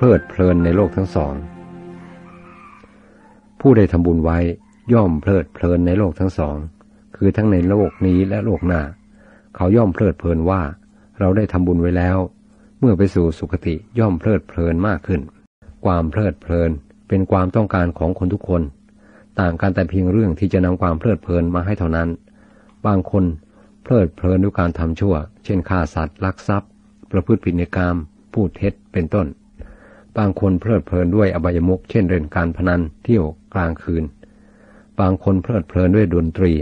เพลิดเพลินในโลกทั้งสอง ผู้ได้ทำบุญไว้ย่อมเพลิดเพลินในโลกทั้งสอง คือทั้งในโลกนี้และโลกหน้า เขาย่อมเพลิดเพลินว่า เราได้ทำบุญไว้แล้ว เมื่อไปสู่สุคติย่อมเพลิดเพลินมากขึ้น ความเพลิดเพลินเป็นความต้องการของคนทุกคน ต่างกันแต่เพียงเรื่องที่จะนำความเพลิดเพลินมาให้เท่านั้น บางคนเพลิดเพลินด้วยการทำชั่ว เช่นฆ่าสัตว์ลักทรัพย์ ประพฤติผิดในกรรมพูดเท็จเป็นต้น บางคนเพลิดเพลินด้วยอบายมุขเช่นเล่นการพนันเที่ยวกลางคืน บางคนเพลิดเพลินด้วยดนตรี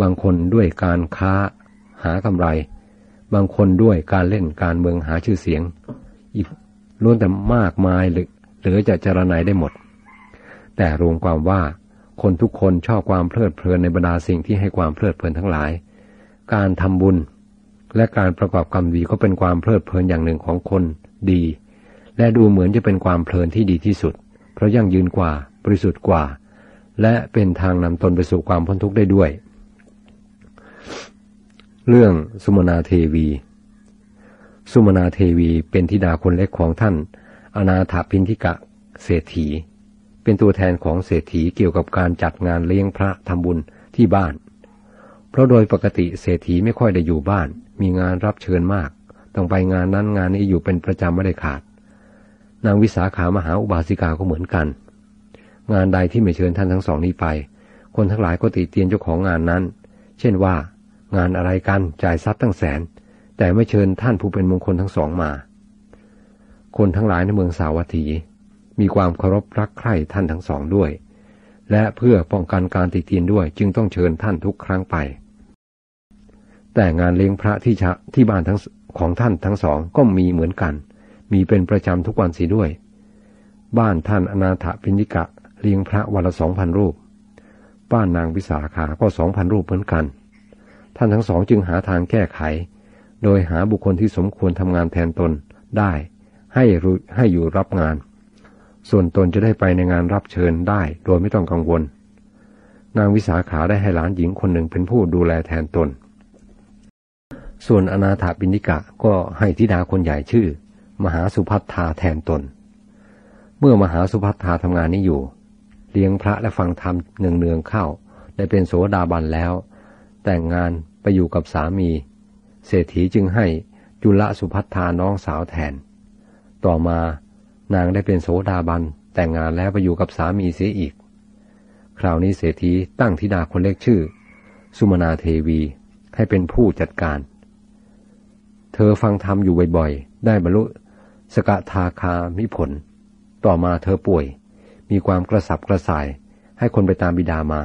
บางคนด้วยการค้า หากำไร บางคนด้วยการเล่นการเมืองหาชื่อเสียง อีกล้วนแต่มากมายเหลือจะจรนายได้หมด แต่รวมความว่าคนทุกคนชอบความเพลิดเพลินในบรรดาสิ่งที่ให้ความเพลิดเพลินทั้งหลาย การทำบุญ และการประกอบกรรมดีก็เป็นความเพลิดเพลินอย่างหนึ่งของคนดี และดูเหมือนจะเป็นความเพลินที่ดีที่สุด เพราะยั่งยืนกว่าบริสุทธิ์กว่า และเป็นทางนำตนไปสู่ความพ้นทุกข์ได้ด้วย เรื่องสุมนาเทวี สุมนาเทวีเป็นธิดาคนเล็กของท่าน อนาถพินทิกะ เศรษฐี เป็นตัวแทนของเศรษฐีเกี่ยวกับการจัดงานเลี้ยงพระทำบุญที่บ้าน เพราะโดยปกติเศรษฐีไม่ค่อยได้อยู่บ้าน มีงานรับเชิญมาก ต้องไปงานนั้นงานนี้อยู่เป็นประจำไม่ได้ขาด นางวิสาขามหาอุบาสิกาก็เหมือนกัน งานใดที่ไม่เชิญท่านทั้งสองนี้ไป คนทั้งหลายก็ติเตียนเจ้าของงานนั้น เช่นว่า งานอะไรกันจ่ายทรัพย์ตั้งแสน แต่ไม่เชิญท่านผู้เป็นมงคลทั้งสองมา คนทั้งหลายในเมืองสาวัตถี มีความเคารพรักใคร่ท่านทั้งสองด้วย และเพื่อป้องกันการติเตียนด้วยจึงต้องเชิญท่านทุกครั้งไป แต่งานเลี้ยงพระที่ชะที่บ้านทั้งของท่านทั้งสองก็มีเหมือนกัน มีเป็นประจำทุกวันสีด้วย บ้านท่านอนาถปิณิกะเลี้ยงพระวันละสองพันรูป บ้านนางวิสาขาก็สองพันรูปเหมือนกัน ท่านทั้งสองจึงหาทางแก้ไข โดยหาบุคคลที่สมควรทำงานแทนตนได้ ให้รู้ให้อยู่รับงาน ส่วนตนจะได้ไปในงานรับเชิญได้โดยไม่ต้องกังวล นางวิสาขาได้ให้หลานหญิงคนหนึ่งเป็นผู้ดูแลแทนตน ส่วนอนาถาปิณิกะก็ให้ธิดาคนใหญ่ชื่อ มหาสุพัทธาแทนตน เมื่อมหาสุพัทธาทำงานนี้อยู่ เลี้ยงพระและฟังธรรมเนืองเนืองเข้า ได้เป็นโสดาบันแล้ว แต่งงานไปอยู่กับสามี เศรษฐีจึงให้จุลสุพัทธาน้องสาวแทน ต่อมานางได้เป็นโสดาบันแต่งงานแล้วไปอยู่กับสามีเสียอีก คราวนี้เศรษฐีตั้งธิดาคนเล็กชื่อ สุมนาเทวีให้เป็นผู้จัดการ เธอฟังธรรมอยู่บ่อยๆ ได้บรรลุ สกทาคามิผล ต่อมาเธอป่วย มีความกระสับกระส่าย ให้คนไปตามบิดามา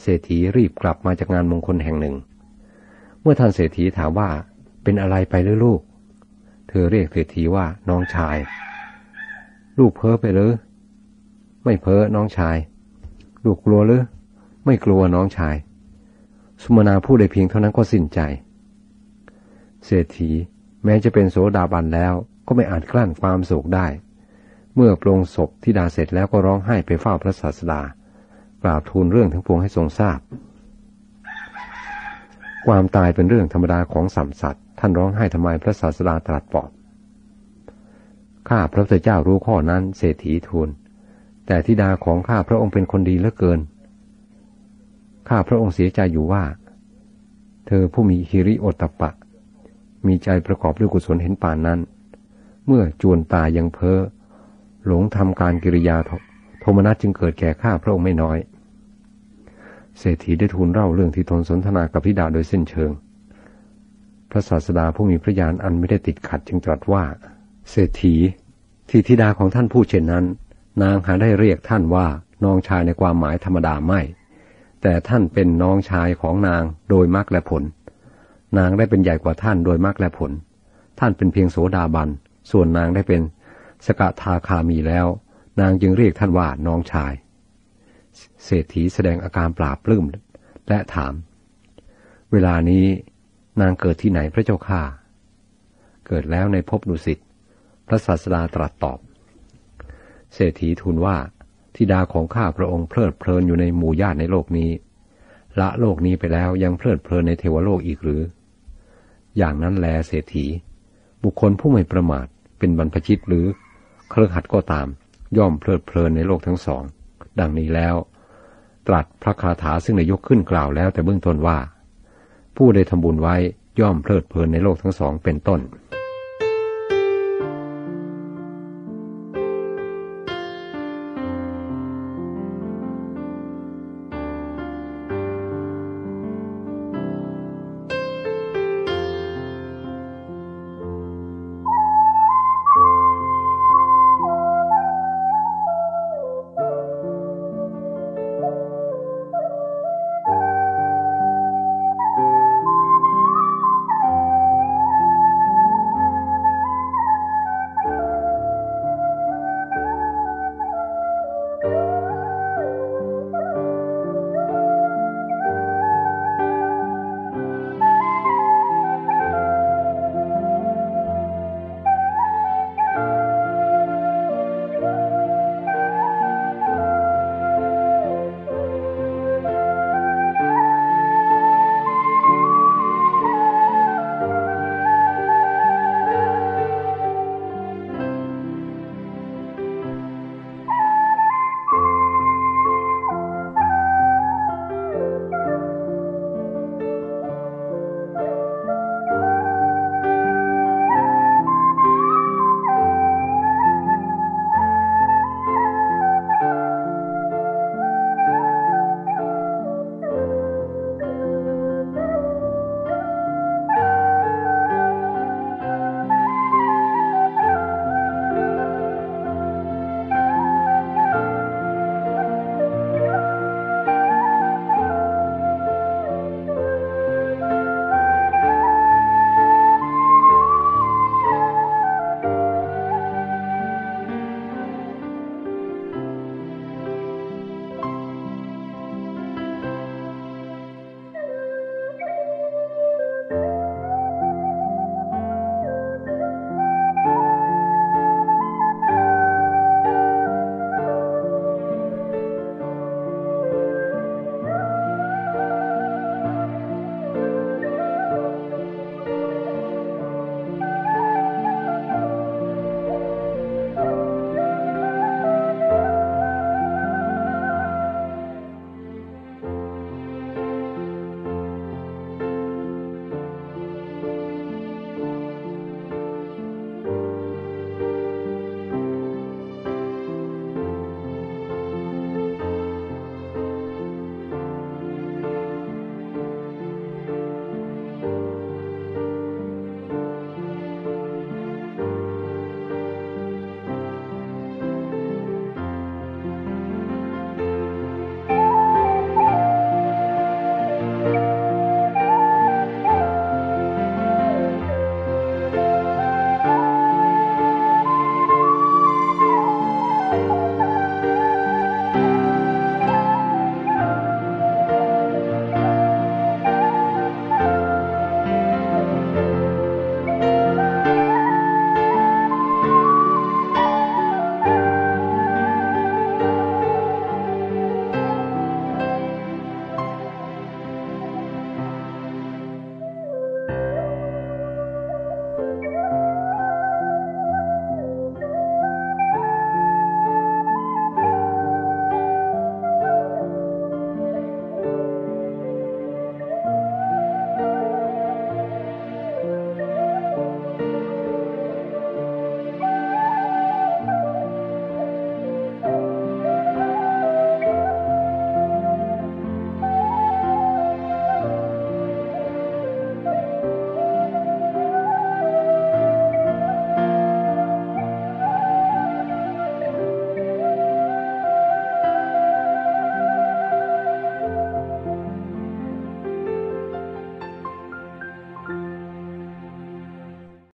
เศรษฐีรีบกลับมาจากงานมงคลแห่งหนึ่ง เมื่อท่านเศรษฐีถามว่าเป็นอะไรไปหรือลูก เธอเรียกเศรษฐีว่าน้องชาย ลูกเพ้อไปหรือไม่เพ้อน้องชาย ลูกกลัวหรือไม่กลัวน้องชาย สุมนาพูดได้เพียงเท่านั้นก็สิ้นใจ เศรษฐีแม้จะเป็นโสดาบันแล้ว ก็ไม่อาจกลั้นความโศกได้ เมื่อปรงศพที่ดาเสร็จแล้วก็ร้องไห้ไปเฝ้าพระศาสดากราบทูลเรื่องทั้งปวงให้ทรงทราบ ความตายเป็นเรื่องธรรมดาของสัมสัตว์ท่านร้องไห้ทำไมพระศาสดาตรัสปอบข้าพระพุทธเจ้ารู้ข้อนั้นเศรษฐีทูล แต่ธิดาของข้าพระองค์เป็นคนดีเหลือเกิน ข้าพระองค์เสียใจอยู่ว่า เธอผู้มีฮิริโอตปะ มีใจประกอบด้วยกุศลเห็นป่านนั้น เมื่อจวนตายังเพ้อ หลงทำการกิริยาโทมนัสจึงเกิดแก่ข้าพระองค์ไม่น้อย เศรษฐีได้ทูลเล่าเรื่องที่ทนสนทนากับพิดาโดยเส้นเชิง พระศาสดาผู้มีพระญาณอันไม่ได้ติดขัดจึงตรัสว่า เศรษฐีที่ธิดาของท่านพูดเช่นนั้น นางหาได้เรียกท่านว่าน้องชายในความหมายธรรมดาไม่ แต่ท่านเป็นน้องชายของนางโดยมรรคและผล นางได้เป็นใหญ่กว่าท่านโดยมรรคและผล ท่านเป็นเพียงโสดาบัน ส่วนนางได้เป็นสกทาคามีแล้ว นางจึงเรียกท่านว่าน้องชาย เศรษฐีแสดงอาการปราบปลื้มและถาม เวลานี้นางเกิดที่ไหนพระเจ้าข้าเกิดแล้วในภพดุสิต พระศาสดาตรัสตอบ เศรษฐีทูลว่าทิดาของข้าพระองค์เพลิดเพลินอยู่ในหมู่ญาติในโลกนี้ ละโลกนี้ไปแล้วยังเพลิดเพลินในเทวโลกอีกหรือ อย่างนั้นแลเศรษฐี บุคคลผู้ไม่ประมาทเป็นบรรพชิตหรือเครือขัดก็ตาม ย่อมเพลิดเพลินในโลกทั้งสอง ดังนี้แล้ว ตรัสพระคาถาซึ่งได้ยกขึ้นกล่าวแล้วแต่เบื้องต้นว่า ผู้ได้ทำบุญไว้ย่อมเพลิดเพลินในโลกทั้งสองเป็นต้น